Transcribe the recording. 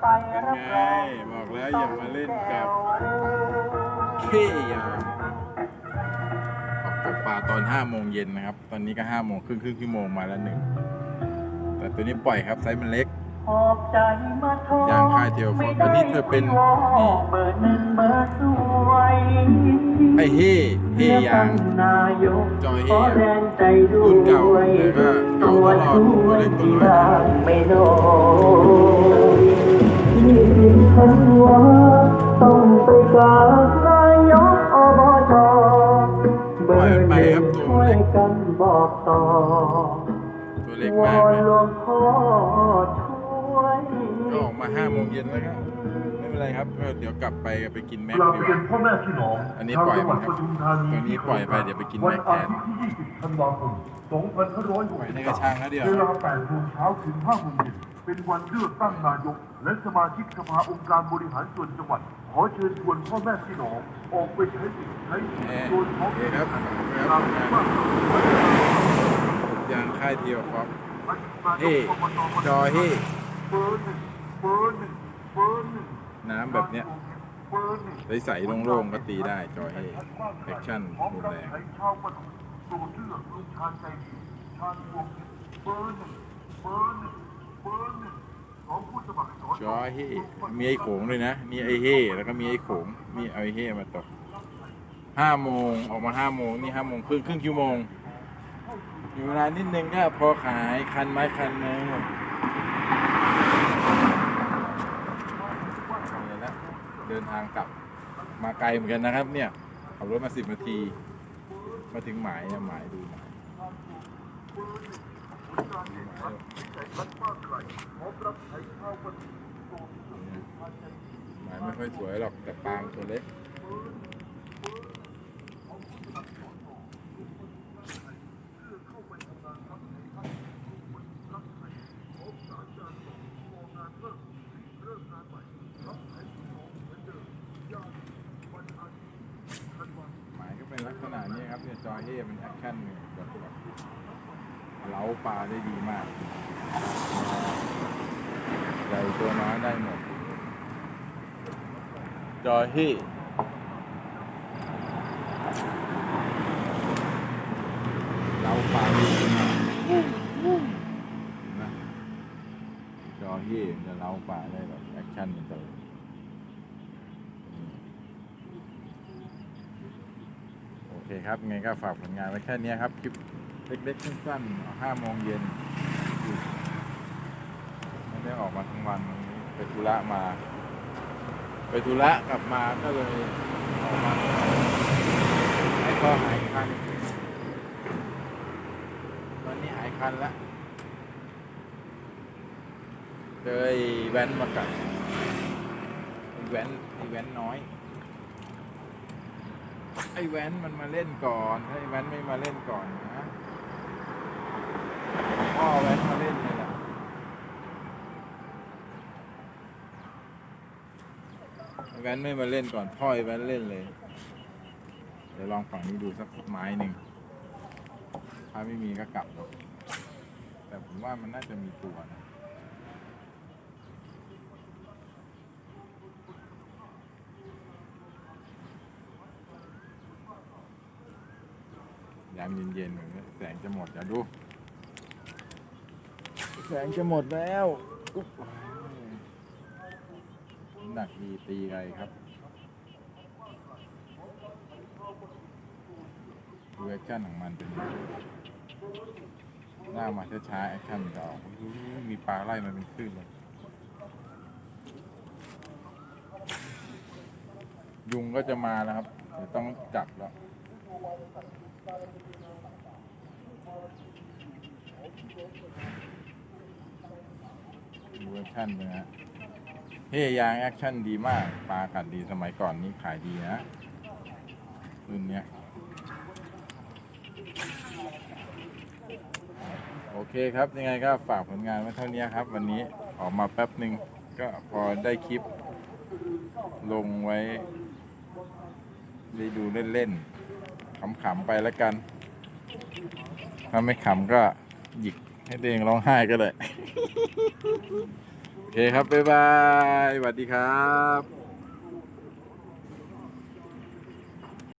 ไปเป็นรับไงรองบอกแล้วอย่ามาเล่นกับเฮ้ยอย่าออกตกปลาตอนห้าโมงเย็นนะครับ ตอนนี้ก็ห้าโมงครึ่งครึ่งชั่วโมงมาแล้วหนึ่ง แต่ตัวนี้ปล่อยครับไซส์มันเล็กอย่างค่ายเทียวฟอร์มอันนี้เธอเป็นนี่เฮ่เบอร์สวยไอ้เฮ่เฮ่ยางจอยเฮ่ขอแรงใจด้วรุ่นเก่าแต่ก็เก่าตลอดตัวเล็กตัวน้อยบ้านไม่น้ ตัวเล็กวมาอกนนะหลวงพ่อช่วยก็ออกมาห้าโมงเย็นแล้วก็ไม่เป็นไรครับก็เดี๋ยวกลับไปไปกินแม็กกลับดีกเรียว่านพ่อแม่พี่น้องอันนี้ชาวปล่อยจังหวัดมันครับปทุมธานีตัวนี้ปล่อยไปเดี๋ยวไปกินวันแม็กแทอานทิตย์ที่20ธันวาคมปล่อยในกระชังนะเดี๋ยว2563เวลา8โมงเช้าถึง5โมงเย็นเป็นวันเลือกตั้งนายก และสมาชิกสภาองค์การบริหารส่วนจังหวัด ขอเชิญชวนพ่อแม่พี่น้องออกไปใช้สิทธิ์ใช้เสียงโดยท้องถิ่นโอเคครับตามที่ว่ายางค่ายเทียวครับเฮ้จอเฮ้เบอร์หนึ่ง เบอร์หนึ่งเบอร์หนึ่งน้ำแบบเนี้ยใสๆโล่งๆก็ตีได้จอยเฮ้แอคชั่นรุนแรงชาวปทุมโปรดเลือกลุงชาญใจดีชาญพวงเพชรเบอร์หนึ่งเบอร์หนึ่งเบอร์หนึ่งของผู้สมัครสอจอยเฮ้มีไอ้โขงด้วยนะ มีไอ้เฮ่แล้วก็มีไอ้โขงมีเอาไอ้เฮ่มาตกห้าโมงออกมาห้าโมงนี่ห้าโมงครึ่งครึ่งชั่วโมง มีเวลานิดนึงก็พอขายคันไม้คันนึงนี่แหละเดินทางกลับมาไกลเหมือนกันนะครับ เนี่ยขับรถมาสิบนาที มาถึงหมายนะหมายดูหมายหมายไม่ค่อยสวยหรอกแต่ปางตัวเล็ก หมายก็เป็นลักษณะนี้ครับ เนี่ยจอยเฮ่เป็นแอคชั่นเนี่ยแบบแบบเล้าปลาได้ดีมากใหญ่ตัวน้อยได้หมด จอยเฮ่เล้าปลาได้ดีมากนะจอยเฮ่มันจะเล้าปลาได้แบบแอคชั่นมันจะ โอเคครับไงก็ฝากผลงานไว้แค่นี้ครับ คลิปเล็กๆสั้นๆห้าโมงเย็นไม่ได้ออกมาทั้งวันไปธุระมา ไปธุระกลับมาก็เลยออกมาให้พ่อหายคันตอนนี้หายคันแล้วเจอแว้นมากัดแว้นแว้นน้อย ไอ้แว้นมันมาเล่นก่อนถ้าไอ้แว้นไม่มาเล่นก่อนนะพ่อแว้นมาเล่นเลยแหละไอ้แว้นไม่มาเล่นก่อนพ่อไอ้แว้นเล่นเลย เดี๋ยวลองฝั่งนี้ดูสักไม้หนึ่งถ้าไม่มีก็กลับหรอกแต่ผมว่ามันน่าจะมีตัวนะ ยามเย็นๆแบบนี้แสงจะหมดอย่าดู แสงจะหมดแล้วอุ๊บหนักดีตีไรครับดูแอคชั่นของมันเป็นยังไงหน้ามาช้าๆแอคชั่นมันจะออกอุ๊ยมีปลาไล่มันเป็นคลื่นเลยยุงก็จะมาแล้วครับเดี๋ยวต้องจับแล้ว ดูแอคชั่นเลยนะเฮ้ยางแอคชั่นดีมากปลากัดดีสมัยก่อนนี้ขายดีนะรุ่นเนี้ยโอเคครับยังไงก็ฝากผลงานไว้เท่านี้ครับ วันนี้ออกมาแป๊บหนึ่งก็พอได้คลิป ลงไว้ ได้ดูเล่นๆขำๆไปแล้วกัน ถ้าไม่ขำก็หยิก ให้ตัวเองร้องไห้ก็ได้ โอเคครับ บ๊ายบายสวัสดีครับ